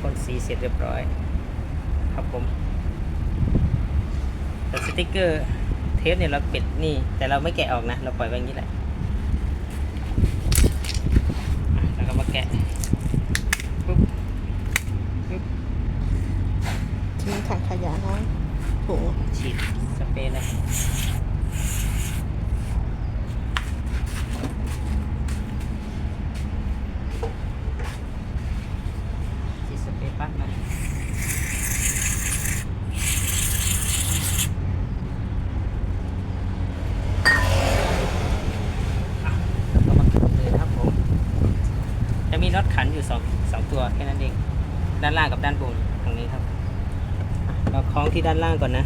พ่นสีเสร็จเรียบร้อยครับผมแต่สติกเกอร์เทปเนี่ยเราปิดนี่ แต่เราไม่แกะออกนะ เราปล่อยไว้อย่างนี้แหละอะแล้วก็มาแกะปุ๊บปุ๊บทิ้งถังขยะน้อยถุงฉีดสเปรย์เลยฉีดสเปรย์ปั๊บมาอะแล้วก็มาขันเลยนะครับผม จะมีน็อตขันอยู่สองสองตัวแค่นั้นเอง ด้านล่างกับด้านบนตรงนี้ครับเราคล้องที่ด้านล่างก่อนนะ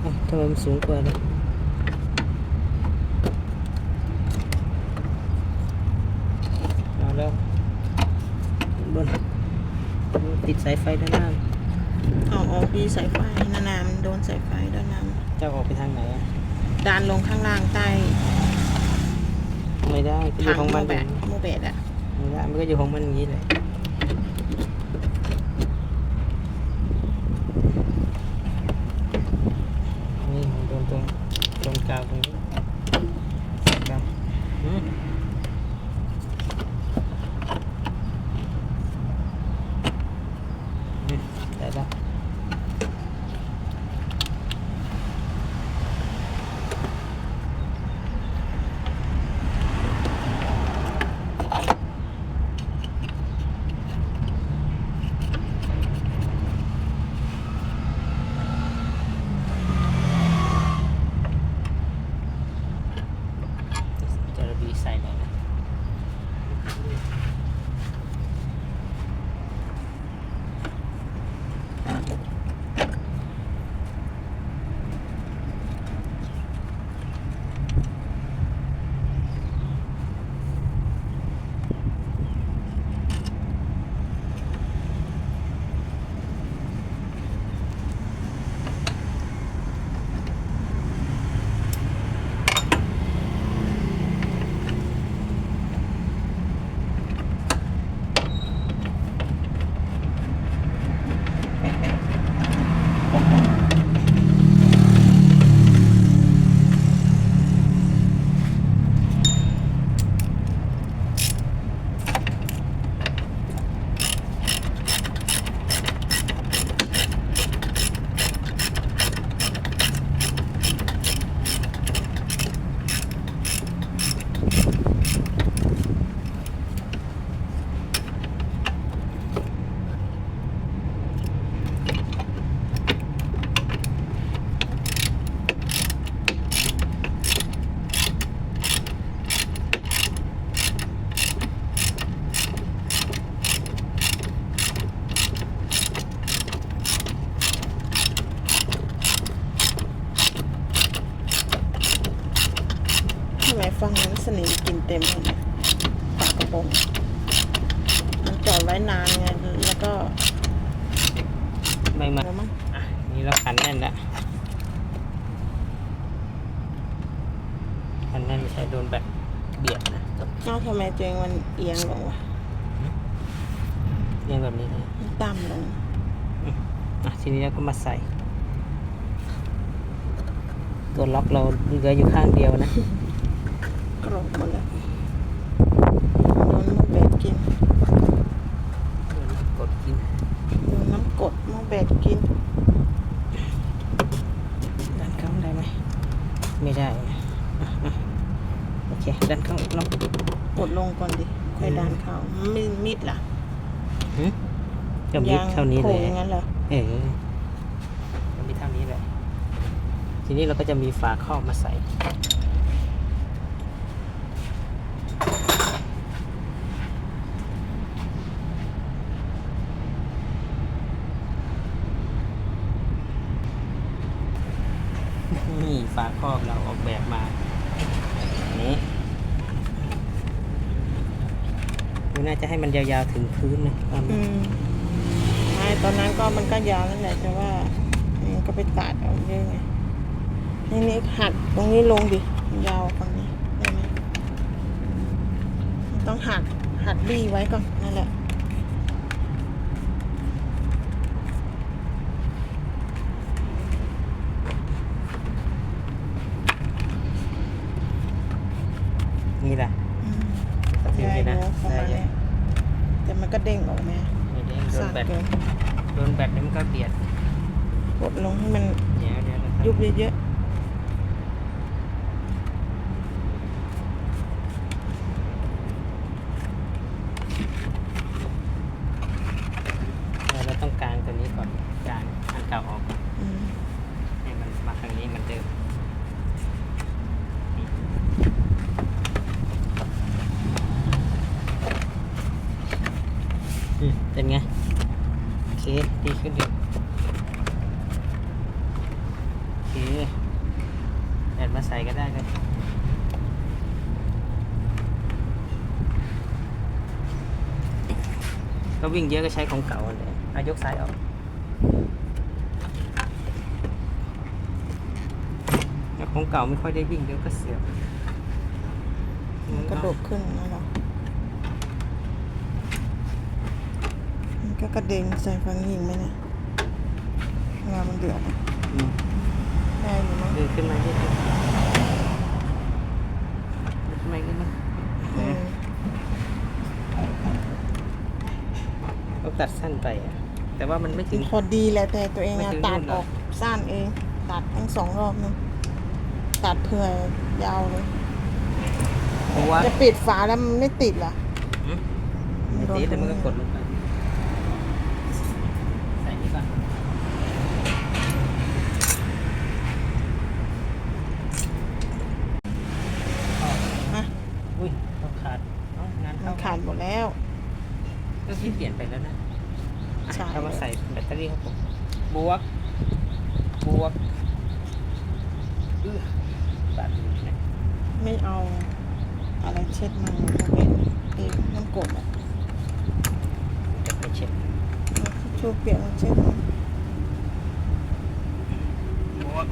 เอ้าทำไมมันสูงกว่าเลยเอาแล้วบนติดสายไฟด้านล่างเอาออกดีสายไฟนานๆมันโดนสายไฟด้านน้เจ้าออกไปทางไหนอะำ ดานลงข้างล่างใต้ไม่ได้ก็อยู่ของมันโมอแบยู่ดโมแบดอะไม่ได้มันก็อยู่ของมันอย่างนี้เลยนี่มันโดนตรงตรงกลางตรงนี้กลางอืมอืมได้แล้ว จะ ต็มเลยเนี่ยฝากระโปรงมันจอดไว้นานไงแล้วก็ไม่มาแล้วมั้งอะนี่เราขันแน่นแล้วขันแน่นไม่ใช่โดนแบบเบียดนะเอ้าทำไมตัวเองมันเอียงลงวะเรียงแบบนี้เลยมันต่ำลงอะทีนี้เราก็มาใส่ ตัวล็อกเราเหลืออยู่ข้างเดียวนะกรอบหมดเลยโดนโมแบดกิน กดกิน โดนน้ำกรดโมแบดกิน ดันเข้าได้ไหม ไม่ได้อะอะโอเค ดันเข้าลอง กดลงก่อนดิค่ อยดันเข้ามีมิดล่ะหืมก็มีเท่านี้โค้เลงยอย่างนั้นเหรอเออก็มีเท่านี้เลยทีนี้เราก็จะมีฝาครอบมาใส่ นี่ฝาครอบเราออกแบบมา น่าจะให้มันยาวๆถึงพื้นนะความอืมไม่ตอนนั้นก็มันก็ยาวนั่นแหละแต่ว่ามันก็ไปตัดเอาเยอะไงนี่นี่หักตรงนี้ลงดิยาวฝั่งนี้ได้ไหมต้องหักหักบี้ไว้ก่อนนั่นแหละ เด้งออกมาไม่ได้โดนสั่นแบตเกินโดนแบตนี่มันก็เบียดกดลงให้มันเดี๋ยวเดี๋ยวนะครับยุบเยอะ เออเราต้องกางตัวนี้ก่อนกางอันเก่าออกก่อน ๆอืม ให้มันมาทางนี้เหมันเดิมอืม เป็นไง โอเค ดีขึ้นดีโอเคแอดมาใส่ก็ได้เลยก็วิ่งเยอะก็ใช้ของเก่าเลยอายกซ้ายออกแต่ของเก่าไม่ค่อยได้วิ่งเดี๋ยวก็เสียบมันกระโดกขึ้นนะเหรอมัน ก็กระเด็นใส่ฟังยิงไหมเนี่ยเวลามันเดือดอะอืมได้อยู่มั้งดึงขึ้นมานิดนึงดึงขึ้นมาอีกนิดนึงอืมต้องตัดสั้นไปอะแต่ว่ามันไม่ถึงพอดีแหละแต่ตัวเองไม่อะถึงตัดนู่นเหรอออกสั้นเอง ตัดทั้งสองรอบนึงตัดเผื่อยาวเลยเพราะว่าจะปิดฝาแล้วมันไม่ติดเหรออืมไม่ไม่โดนตีแต่มันก็ตกรงดนี้ลงไปใส่นี่ก่อนอ๋อ อะ อุ้ยต้องขาดเอ้างาน มั เข้าน ขาดหมดแล้ว ก็ที่เปลี่ยนไปแล้วนะอะ ใช่ เอามาใส่ แบตเตอรี่ครับผมบวก บวกอื้อตัดนะไม่เอาอะไรเช็ดมันเขาเป็นเองน้ำกรดอะจะไปเช็ดชูเปียกมันเช็ดมันบวก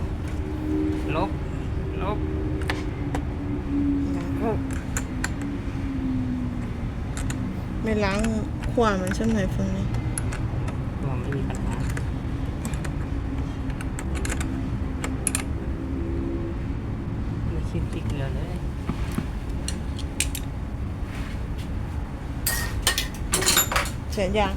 ลบลบแล้วก็ไม่ล้างขวามันใช่ไหมฟังนี้ รวมไม่มีปัญหา ไม่คิดติดเกลือเลย เสีย